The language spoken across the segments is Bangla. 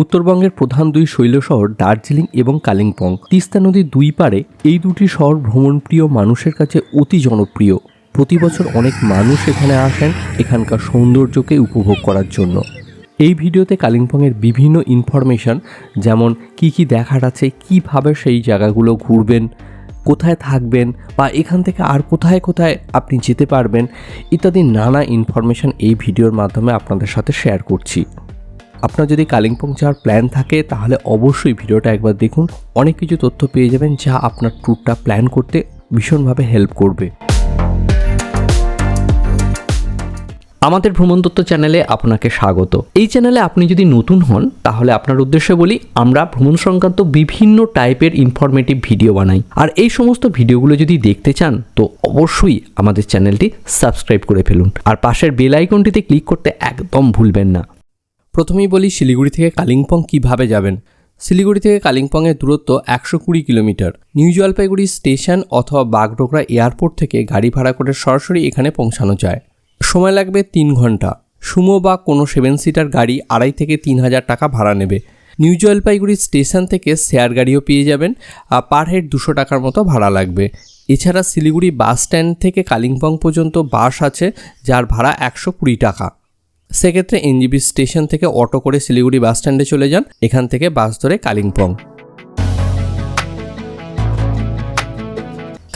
উত্তরবঙ্গের প্রধান দুই শৈল শহর দার্জিলিং এবং কালিম্পং। তিস্তা নদীর দুই পারে এই দুটি শহর ভ্রমণপ্রিয় মানুষের কাছে অতি জনপ্রিয়। প্রতি বছর অনেক মানুষ এখানে আসেন এখানকার সৌন্দর্যকে উপভোগ করার জন্য। এই ভিডিওতে কালিম্পংয়ের বিভিন্ন ইনফরমেশন যেমন কি কি দেখার আছে, কীভাবে সেই জায়গাগুলো ঘুরবেন, কোথায় থাকবেন বা এখান থেকে আর কোথায় কোথায় আপনি যেতে পারবেন ইত্যাদি নানা ইনফরমেশন এই ভিডিওর মাধ্যমে আপনাদের সাথে শেয়ার করছি। আপনার যদি কালিম্পং যাওয়ার প্ল্যান থাকে, তাহলে অবশ্যই ভিডিওটা একবার দেখুন। অনেক কিছু তথ্য পেয়ে যাবেন যা আপনার ট্যুরটা প্ল্যান করতে ভীষণভাবে হেল্প করবে। আমাদের ভ্রমণতত্ত্ব চ্যানেলে আপনাকে স্বাগত। এই চ্যানেলে আপনি যদি নতুন হন, তাহলে আপনার উদ্দেশ্যে বলি, আমরা ভ্রমণ সংক্রান্ত বিভিন্ন টাইপের ইনফরমেটিভ ভিডিও বানাই। আর এই সমস্ত ভিডিওগুলো যদি দেখতে চান, তো অবশ্যই আমাদের চ্যানেলটি সাবস্ক্রাইব করে ফেলুন। আর পাশের বেল আইকনটিতে ক্লিক করতে একদম ভুলবেন না। প্রথমেই বলি শিলিগুড়ি থেকে কালিম্পং কীভাবে যাবেন। শিলিগুড়ি থেকে কালিম্পংয়ের দূরত্ব একশো কুড়ি কিলোমিটার। নিউ জলপাইগুড়ি স্টেশন অথবা বাগডোগরা এয়ারপোর্ট থেকে গাড়ি ভাড়া করে সরাসরি এখানে পৌঁছানো যায়। সময় লাগবে তিন ঘণ্টা। সুমো বা কোনো সেভেন সিটার গাড়ি আড়াই থেকে তিন হাজার টাকা ভাড়া নেবে। নিউ জলপাইগুড়ি স্টেশন থেকে শেয়ার গাড়িও পেয়ে যাবেন আর পার হেড দুশো টাকার মতো ভাড়া লাগবে। এছাড়া শিলিগুড়ি বাস স্ট্যান্ড থেকে কালিম্পং পর্যন্ত বাস আছে, যার ভাড়া একশো কুড়ি টাকা। সেক্ষেত্রে এনজিবি স্টেশন থেকে অটো করে শিলিগুড়ি বাস স্ট্যান্ডে চলে যান, এখান থেকে বাস ধরে কালিম্পং।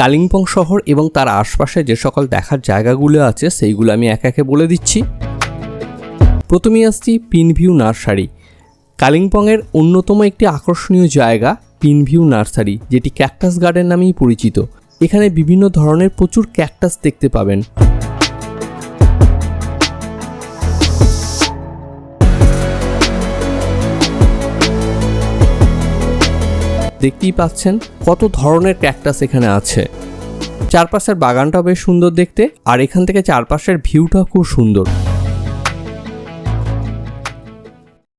কালিম্পং শহর এবং তার আশপাশে যে সকল দেখার জায়গাগুলো আছে, সেইগুলো আমি এক একে বলে দিচ্ছি। প্রথমেই আসছি পিনভিউ নার্সারি। কালিম্পংয়ের অন্যতম একটি আকর্ষণীয় জায়গা পিনভিউ নার্সারি, যেটি ক্যাকটাস গার্ডেন নামেই পরিচিত। এখানে বিভিন্ন ধরনের প্রচুর ক্যাকটাস দেখতে পাবেন। দেখতেই পাচ্ছেন কত ধরনের ক্যাকটাস এখানে আছে। চারপাশের বাগানটাও বেশ সুন্দর দেখতে, আর এখান থেকে চারপাশের ভিউটাও খুব সুন্দর।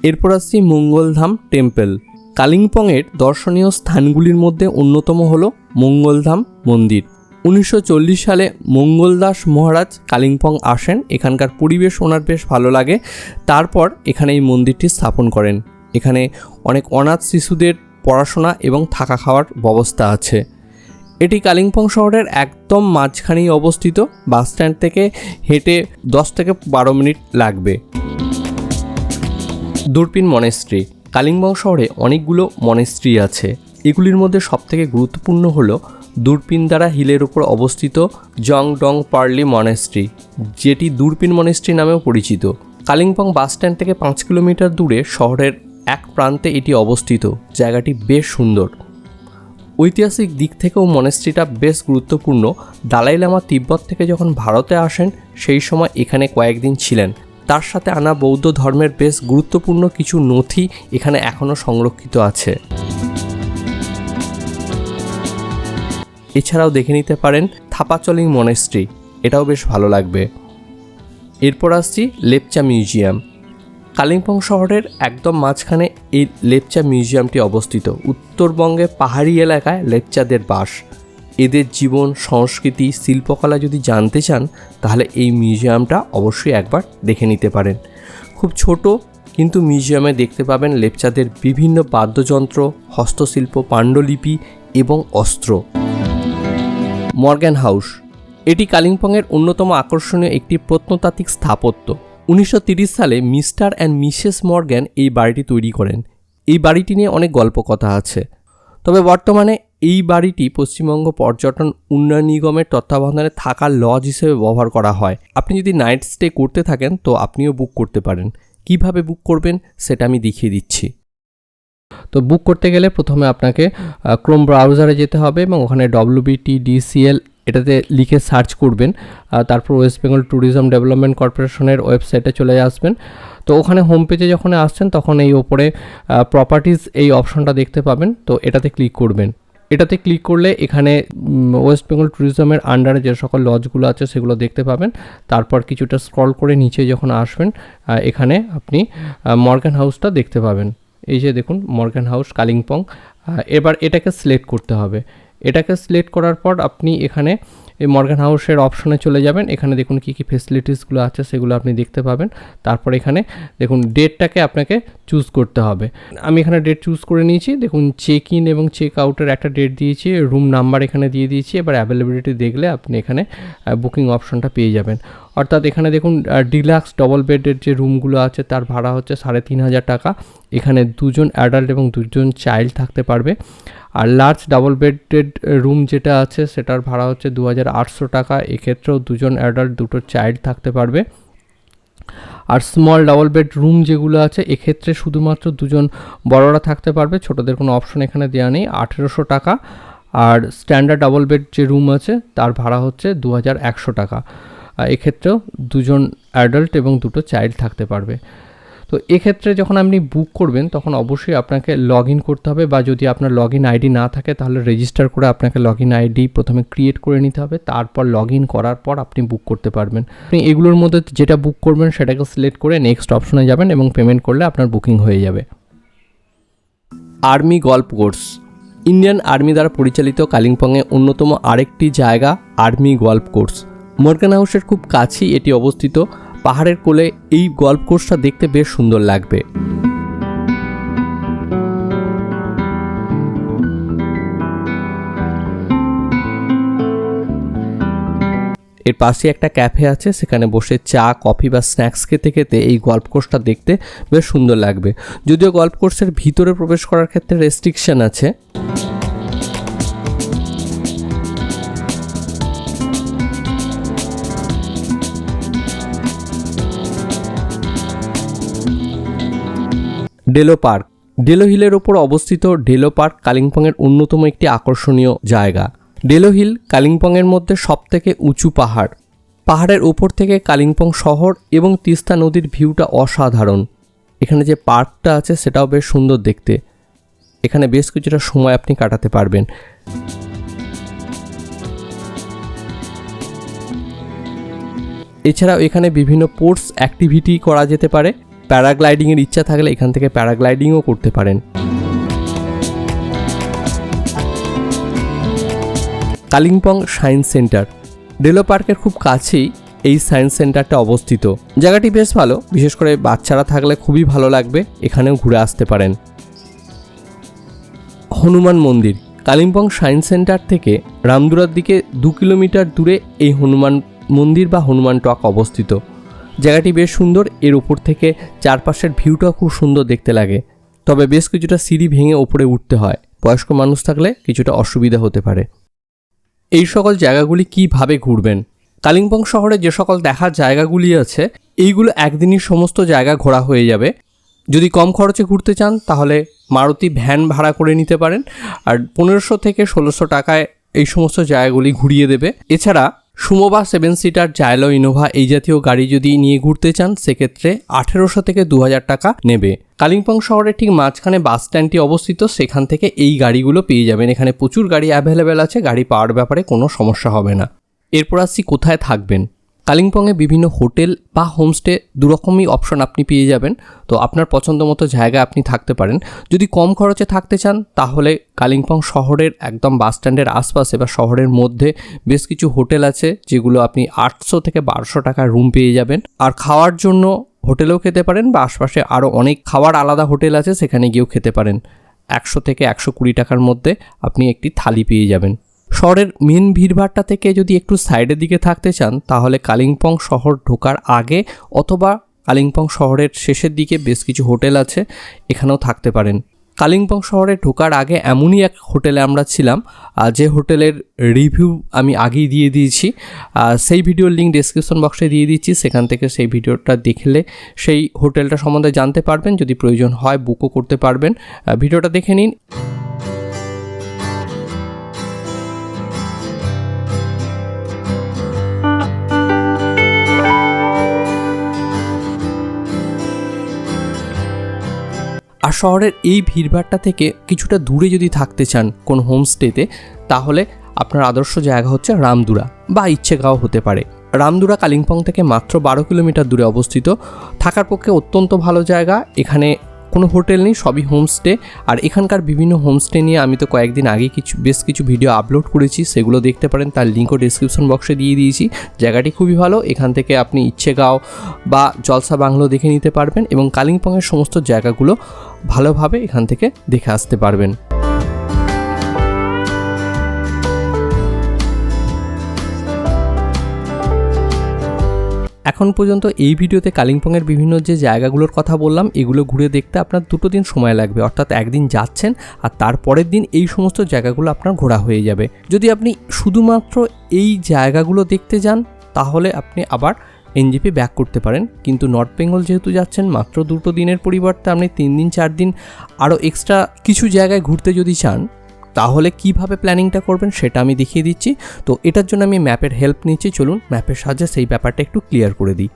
এরপর আসছি মঙ্গলধাম টেম্পল। কালিম্পংয়ের দর্শনীয় স্থানগুলির মধ্যে অন্যতম হল মঙ্গলধাম মন্দির। উনিশশো চল্লিশ সালে মঙ্গলদাস মহারাজ কালিম্পং আসেন, এখানকার পরিবেশ ওনার বেশ ভালো লাগে। তারপর এখানে এই মন্দিরটি স্থাপন করেন। এখানে অনেক অনাথ শিশুদের পড়াশোনা এবং থাকা খাওয়ার ব্যবস্থা আছে। এটি কালিম্পং শহরের একদম মাঝখানেই অবস্থিত। বাস স্ট্যান্ড থেকে হেঁটে দশ থেকে বারো মিনিট লাগবে। দূরপিন মনেস্ট্রি কালিম্পং শহরে অনেকগুলো মনেস্ট্রি আছে। এগুলির মধ্যে সবথেকে গুরুত্বপূর্ণ হল দূরপিনদারা হিলের উপর অবস্থিত জং ডং পার্লি মনেস্ট্রি যেটি দূরপিন মনেস্ট্রি নামেও পরিচিত। কালিম্পং বাস স্ট্যান্ড থেকে পাঁচ কিলোমিটার দূরে শহরের এক প্রান্তে এটি অবস্থিত, জায়গাটি বেশ সুন্দর। ঐতিহাসিক দিক থেকেও মনেস্ট্রিটা বেশ গুরুত্বপূর্ণ। দালাই লামা তিব্বত থেকে যখন ভারতে আসেন, সেই সময় এখানে কয়েকদিন ছিলেন। তার সাথে আনা বৌদ্ধ ধর্মের বেশ গুরুত্বপূর্ণ কিছু নথি এখানে এখনও সংরক্ষিত আছে। এছাড়াও দেখে নিতে পারেন থাপাচলিং মনেস্ট্রি, এটাও বেশ ভালো লাগবে। এরপর আসছি লেপচা মিউজিয়াম। কালিম্পং শহরের একদম মাঝখানে এই লেপচা মিউজিয়ামটি অবস্থিত। উত্তরবঙ্গে পাহাড়ি এলাকায় লেপচাদের বাস। এদের জীবন, সংস্কৃতি, শিল্পকলা যদি জানতে চান, তাহলে এই মিউজিয়ামটা অবশ্যই একবার দেখে নিতে পারেন। খুব ছোট, কিন্তু মিউজিয়ামে দেখতে পাবেন লেপচাদের বিভিন্ন বাদ্যযন্ত্র, হস্তশিল্প, পাণ্ডুলিপি এবং অস্ত্র। Morgan House. এটি কালিম্পংয়ের অন্যতম আকর্ষণীয় একটি প্রত্নতাত্ত্বিক স্থাপত্য। উনিশশো সালে মিস্টার অ্যান্ড মিসেস মর্গ্যান এই বাড়িটি তৈরি করেন। এই বাড়িটি নিয়ে অনেক গল্প কথা আছে। তবে বর্তমানে এই বাড়িটি পশ্চিমবঙ্গ পর্যটন উন্নয়ন নিগমের তত্ত্বাবধানে থাকার লজ হিসেবে ব্যবহার করা হয়। আপনি যদি নাইট স্টে করতে থাকেন, তো আপনিও বুক করতে পারেন। কীভাবে বুক করবেন, সেটা আমি দেখিয়ে দিচ্ছি। তো বুক করতে গেলে প্রথমে আপনাকে ক্রোম ব্রাউজারে যেতে হবে এবং ওখানে ডব্লিউবিটি ডিসিএল এটাতে লিখে সার্চ করবেন তারপর ওয়েস্ট বেঙ্গল ট্যুরিজম ডেভেলপমেন্ট কর্পোরেশনের ওয়েবসাইটে চলে আসবেন। তো ওখানে হোম পেজে যখন আসছেন, তখন এই ওপরে প্রপার্টিজ এই অপশনটা দেখতে পাবেন। তো এটাতে ক্লিক করবেন। এটাতে ক্লিক করলে এখানে ওয়েস্ট বেঙ্গল ট্যুরিজমের আন্ডারে যে সকল লজগুলো আছে, সেগুলো দেখতে পাবেন। তারপর কিছুটা স্ক্রল করে নিচে যখন আসবেন এখানে আপনি মর্গান হাউসটা দেখতে পাবেন। এই যে দেখুন মর্গান হাউস কালিম্পং এবার এটাকে সিলেক্ট করতে হবে। এটাকে সিলেক্ট করার পর আপনি এখানে এই মর্গান হাউসের অপশনে চলে যাবেন। এখানে দেখুন কী কী ফেসিলিটিসগুলো আছে, সেগুলো আপনি দেখতে পাবেন। তারপর এখানে দেখুন ডেটটাকে আপনাকে চুজ করতে হবে। আমি এখানে ডেট চুজ করে নিয়েছি। দেখুন চেক ইন এবং চেক আউটের একটা ডেট দিয়েছি। রুম নাম্বার এখানে দিয়ে দিয়েছি। এবার অ্যাভেলেবিলিটি দেখলে আপনি এখানে বুকিং অপশনটা পেয়ে যাবেন। অর্থাৎ এখানে দেখুন ডিলাক্স ডবল বেডের যে রুমগুলো আছে, তার ভাড়া হচ্ছে সাড়ে তিন হাজার টাকা। এখানে দুজন অ্যাডাল্ট এবং দুজন চাইল্ড থাকতে পারবে। আর লার্জ ডাবল বেডেড রুম যেটা আছে, সেটার ভাড়া হচ্ছে দু হাজার আটশো টাকা। এক্ষেত্রেও দুজন অ্যাডাল্ট দুটো চাইল্ড থাকতে পারবে। আর স্মল ডাবল বেড রুম যেগুলো আছে, এক্ষেত্রে শুধুমাত্র দুজন বড়রা থাকতে পারবে। ছোটদের কোনো অপশন এখানে দেওয়া নেই, আঠেরোশো টাকা। আর স্ট্যান্ডার্ড ডাবল বেড যে রুম আছে, তার ভাড়া হচ্ছে দু হাজার একশো টাকা। এক্ষেত্রেও দুজন অ্যাডাল্ট এবং দুটো চাইল্ড থাকতে পারবে। তো এক্ষেত্রে যখন আপনি বুক করবেন, তখন অবশ্যই আপনাকে লগ ইন করতে হবে বা যদি আপনার লগ ইন আইডি না থাকে, তাহলে রেজিস্টার করে আপনাকে লগ ইন আইডি প্রথমে ক্রিয়েট করে নিতে হবে। তারপর লগ ইন করার পর আপনি বুক করতে পারবেন। আপনি এগুলোর মধ্যে যেটা বুক করবেন, সেটাকে সিলেক্ট করে নেক্সট অপশনে যাবেন এবং পেমেন্ট করলে আপনার বুকিং হয়ে যাবে। Army golf course Indian army দ্বারা পরিচালিত কালিম্পংয়ে অন্যতম আরেকটি জায়গা আর্মি গল্ফ কোর্স মর্গান হাউসের খুব কাছেই এটি অবস্থিত। পাহাড়ের কোলে এই গল্ফ কোর্সটা দেখতে বেশ সুন্দর লাগবে। এর পাশে একটা ক্যাফে আছে, সেখানে বসে চা, কফি বা স্ন্যাক্স খেতে খেতে এই গল্ফ কোর্সটা দেখতে বেশ সুন্দর লাগবে। যদিও গল্ফ কোর্সের ভিতরে প্রবেশ করার ক্ষেত্রে রেস্ট্রিকশন আছে। ডেলো পার্ক। ডেলো হিলের ওপর অবস্থিত ডেলো পার্ক কালিম্পংয়ের অন্যতম একটি আকর্ষণীয় জায়গা। ডেলো হিল কালিম্পংয়ের মধ্যে সবথেকে উঁচু পাহাড়। পাহাড়ের ওপর থেকে কালিম্পং শহর এবং তিস্তা নদীর ভিউটা অসাধারণ। এখানে যে পার্কটা আছে সেটাও বেশ সুন্দর দেখতে। এখানে বেশ কিছুটা সময় আপনি কাটাতে পারবেন। এছাড়াও এখানে বিভিন্ন স্পোর্টস অ্যাক্টিভিটি করা যেতে পারে। প্যারাগ্লাইডিংয়ের ইচ্ছা থাকলে এখান থেকে প্যারাগ্লাইডিংও করতে পারেন। Kalimpong science centre. ডেলো পার্কের খুব কাছেই এই সায়েন্স সেন্টারটা অবস্থিত। জায়গাটি বেশ ভালো, বিশেষ করে বাচ্চারা থাকলে খুবই ভালো লাগবে, এখানেও ঘুরে আসতে পারেন। হনুমান মন্দির। কালিম্পং সায়েন্স সেন্টার থেকে রামদুরার দিকে দু কিলোমিটার দূরে এই হনুমান মন্দির বা হনুমান টক অবস্থিত। জায়গাটি বেশ সুন্দর, এর উপর থেকে চারপাশের ভিউটাও খুব সুন্দর দেখতে লাগে। তবে বেশ কিছুটা সিঁড়ি ভেঙে ওপরে উঠতে হয়। বয়স্ক মানুষ থাকলে কিছুটা অসুবিধা হতে পারে। এই সকল জায়গাগুলি কীভাবে ঘুরবেন? কালিম্পং শহরে যে সকল দেখার জায়গাগুলি আছে, এইগুলো একদিনই সমস্ত জায়গা ঘোরা হয়ে যাবে। যদি কম খরচে ঘুরতে চান, তাহলে মারুতি ভ্যান ভাড়া করে নিতে পারেন। আর পনেরোশো থেকে ষোলোশো টাকায় এই সমস্ত জায়গাগুলি ঘুরিয়ে দেবে। এছাড়া সুমো বা সেভেন সিটার জায়লো ইনোভা এই জাতীয় গাড়ি যদি নিয়ে ঘুরতে চান, সেক্ষেত্রে আঠেরোশো থেকে দু হাজার টাকা নেবে। কালিম্পং শহরের ঠিক মাঝখানে বাস স্ট্যান্ডটি অবস্থিত, সেখান থেকে এই গাড়িগুলো পেয়ে যাবেন। এখানে প্রচুর গাড়ি অ্যাভেলেবেল আছে, গাড়ি পাওয়ার ব্যাপারে কোনো সমস্যা হবে না। এরপর আসছি কোথায় থাকবেন? কালিম্পংয়ে বিভিন্ন হোটেল বা হোমস্টে দুরকমই অপশন আপনি পেয়ে যাবেন। তো আপনার পছন্দ মতো জায়গায় আপনি থাকতে পারেন। যদি কম খরচে থাকতে চান, তাহলে কালিম্পং শহরের একদম বাস স্ট্যান্ডের আশপাশে বা শহরের মধ্যে বেশ কিছু হোটেল আছে, যেগুলো আপনি আটশো থেকে বারোশো টাকার রুম পেয়ে যাবেন। আর খাওয়ার জন্য হোটেলেও খেতে পারেন বা আশপাশে আরও অনেক খাওয়ার আলাদা হোটেল আছে, সেখানে গিয়েও খেতে পারেন। একশো থেকে একশো কুড়ি টাকার মধ্যে আপনি একটি থালি পেয়ে যাবেন। শহরের মেন ভিড়ভাড়টা থেকে যদি একটু সাইডের দিকে থাকতে চান, তাহলে কালিম্পং শহর ঢোকার আগে অথবা কালিম্পং শহরের শেষের দিকে বেশ কিছু হোটেল আছে, এখানেও থাকতে পারেন। কালিম্পং শহরে ঢোকার আগে এমনই এক হোটেলে আমরা ছিলাম যে হোটেলের রিভিউ আমি আগেই দিয়ে দিয়েছি। সেই ভিডিওর লিঙ্ক ডেসক্রিপশন বক্সে দিয়ে দিচ্ছি, সেখান থেকে সেই ভিডিওটা দেখলে সেই হোটেলটা সম্বন্ধে জানতে পারবেন, যদি প্রয়োজন হয় বুকও করতে পারবেন। ভিডিওটা দেখে নিন। আর শহরের এই ভিড়ভাড়টা থেকে কিছুটা দূরে যদি থাকতে চান কোন হোমস্টেতে, তাহলে আপনার আদর্শ জায়গা হচ্ছে রামদুরা বা ইচ্ছেগাঁও হতে পারে। রামদুরা কালিম্পং থেকে মাত্র বারো কিলোমিটার দূরে অবস্থিত। থাকার পক্ষে অত্যন্ত ভালো জায়গা। এখানে কোনো হোটেল নেই, সবই হোমস্টে আর এখানকার বিভিন্ন হোমস্টে নিয়ে আমি তো কয়েকদিন আগে কিছু, বেশ কিছু ভিডিও আপলোড করেছি, সেগুলো দেখতে পারেন, তার লিঙ্কও ডিসক্রিপশন বক্সে দিয়ে দিয়েছি। জায়গাটি খুবই ভালো, এখান থেকে আপনি ইচ্ছেগাঁও বা জলসা বাংলো দেখে নিতে পারবেন এবং কালিম্পংয়ের সমস্ত জায়গাগুলো ভালোভাবে এখান থেকে দেখে আসতে পারবেন। এখন পর্যন্ত এই ভিডিওতে কালিম্পংয়ের বিভিন্ন যে জায়গাগুলোর কথা বললাম, এগুলো ঘুরে দেখতে আপনার দুটো দিন সময় লাগবে। অর্থাৎ একদিন যাচ্ছেন আর তারপরের দিন এই সমস্ত জায়গাগুলো আপনার ঘোরা হয়ে যাবে। যদি আপনি শুধুমাত্র এই জায়গাগুলো দেখতে যান, তাহলে আপনি আবার এনজিপি ব্যাক করতে পারেন। কিন্তু নর্থ বেঙ্গল যেহেতু যাচ্ছেন, মাত্র দুটো দিনের পরিবর্তে আপনি তিন দিন, চার দিন আরও এক্সট্রা কিছু জায়গায় ঘুরতে যদি চান তাহলে কীভাবে প্ল্যানিংটা করবেন সেটা আমি দেখিয়ে দিচ্ছি। তো এটার জন্য আমি ম্যাপের হেল্প নিচ্ছি। চলুন ম্যাপের সাহায্যে সেই ব্যাপারটা একটু ক্লিয়ার করে দিই।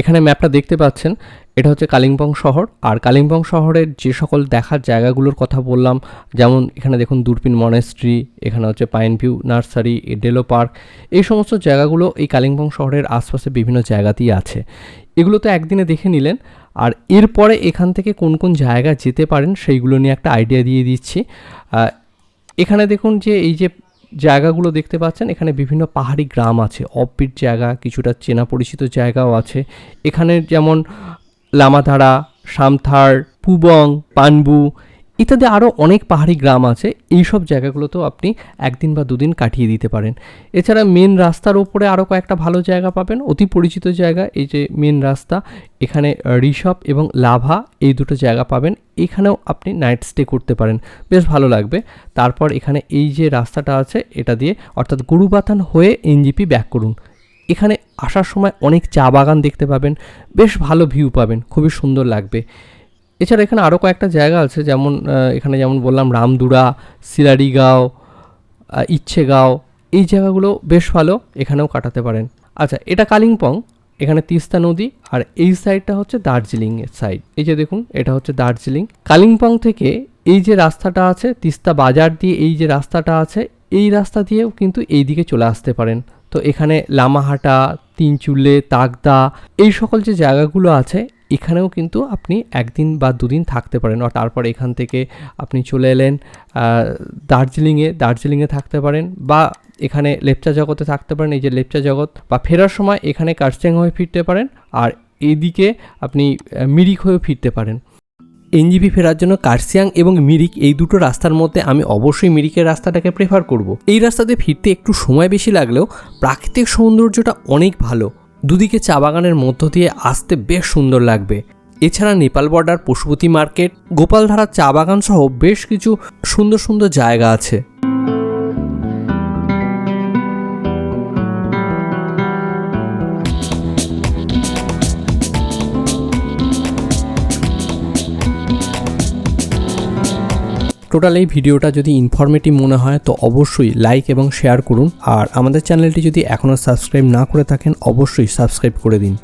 এখানে ম্যাপটা দেখতে পাচ্ছেন, এটা হচ্ছে কালিম্পং শহর। আর কালিম্পং শহরের যে সকল দেখার জায়গাগুলোর কথা বললাম, যেমন এখানে দেখুন দূরপিন মনেস্ট্রি এখানে হচ্ছে pine view nursery Deolo park এই সমস্ত জায়গাগুলো এই কালিম্পং শহরের আশপাশে বিভিন্ন জায়গাতেই আছে। এগুলো তো একদিনে দেখে নিলেন। আর এরপরে এখান থেকে কোন কোন জায়গা যেতে পারেন সেইগুলো নিয়ে একটা আইডিয়া দিয়ে দিচ্ছি। এখানে দেখুন যে এই যে জায়গাগুলো দেখতে পাচ্ছেন, এখানে বিভিন্ন পাহাড়ি গ্রাম আছে। অফবিট জায়গা, কিছুটা চেনা পরিচিত জায়গাও আছে। এখানে যেমন লামাধারা, সামথার, পুবং, পানবু ইত্যাদি আরও অনেক পাহাড়ি গ্রাম আছে এই সব জায়গাগুলোতেও আপনি একদিন বা দুদিন কাটিয়ে দিতে পারেন। এছাড়া মেন রাস্তার ওপরে আরও কয়েকটা ভালো জায়গা পাবেন, অতি পরিচিত জায়গা, এই যে মেন রাস্তা, এখানে ঋষভ এবং লাভা, এই দুটো জায়গা পাবেন। এখানেও আপনি নাইট স্টে করতে পারেন, বেশ ভালো লাগবে। তারপর এখানে এই যে রাস্তাটা আছে, এটা দিয়ে অর্থাৎ গুরুবাথান হয়ে এনজিপি ব্যাক করুন। এখানে আসার সময় অনেক চা বাগান দেখতে পাবেন, বেশ ভালো ভিউ পাবেন, খুবই সুন্দর লাগবে। এছাড়া এখানে আরও কয়েকটা জায়গা আছে, যেমন এখানে যেমন বললাম, রামদুরা, সিলারিগাঁও ইচ্ছেগাঁও, এই জায়গাগুলো বেশ ভালো, এখানেও কাটাতে পারেন। আচ্ছা এটা কালিম্পং, এখানে তিস্তা নদী, আর এই সাইডটা হচ্ছে দার্জিলিংয়ের সাইড। এই যে দেখুন, এটা হচ্ছে দার্জিলিং। কালিম্পং থেকে এই যে রাস্তাটা আছে, তিস্তা বাজার দিয়ে এই যে রাস্তাটা আছে, এই রাস্তা দিয়েও কিন্তু এই দিকে চলে আসতে পারেন। তো এখানে লামাহাটা, তিনচুলে তাকদা এই সকল যে জায়গাগুলো আছে এখানেও কিন্তু আপনি একদিন বা দুদিন থাকতে পারেন আর তারপর এখান থেকে আপনি চলে এলেন দার্জিলিংয়ে দার্জিলিংয়ে থাকতে পারেন বা এখানে লেপচা জগতে থাকতে পারেন, এই যে লেপচা জগৎ বা ফেরার সময় এখানে কার্সিয়াং হয়ে ফিরতে পারেন আর এদিকে আপনি মিরিক হয়েও ফিরতে পারেন। এনজিপি ফেরার জন্য কার্সিয়াং এবং মিরিক এই দুটো রাস্তার মধ্যে আমি অবশ্যই মিরিকের রাস্তাটাকে প্রেফার করব। এই রাস্তাতে ফিরতে একটু সময় বেশি লাগলেও প্রাকৃতিক সৌন্দর্যটা অনেক ভালো। দুদিকে চা বাগানের মধ্য দিয়ে আসতে বেশ সুন্দর লাগবে। এছাড়া নেপাল বর্ডার, পশুপতি মার্কেট, গোপালধারা চা বাগান সহ বেশ কিছু সুন্দর সুন্দর জায়গা আছে। টোটাল এই ভিডিওটা যদি ইনফরমেটিভ মনে হয়, তো অবশ্যই লাইক এবং শেয়ার করুন। আর আমাদের চ্যানেলটি যদি এখনও সাবস্ক্রাইব না করে থাকেন, অবশ্যই সাবস্ক্রাইব করে দিন।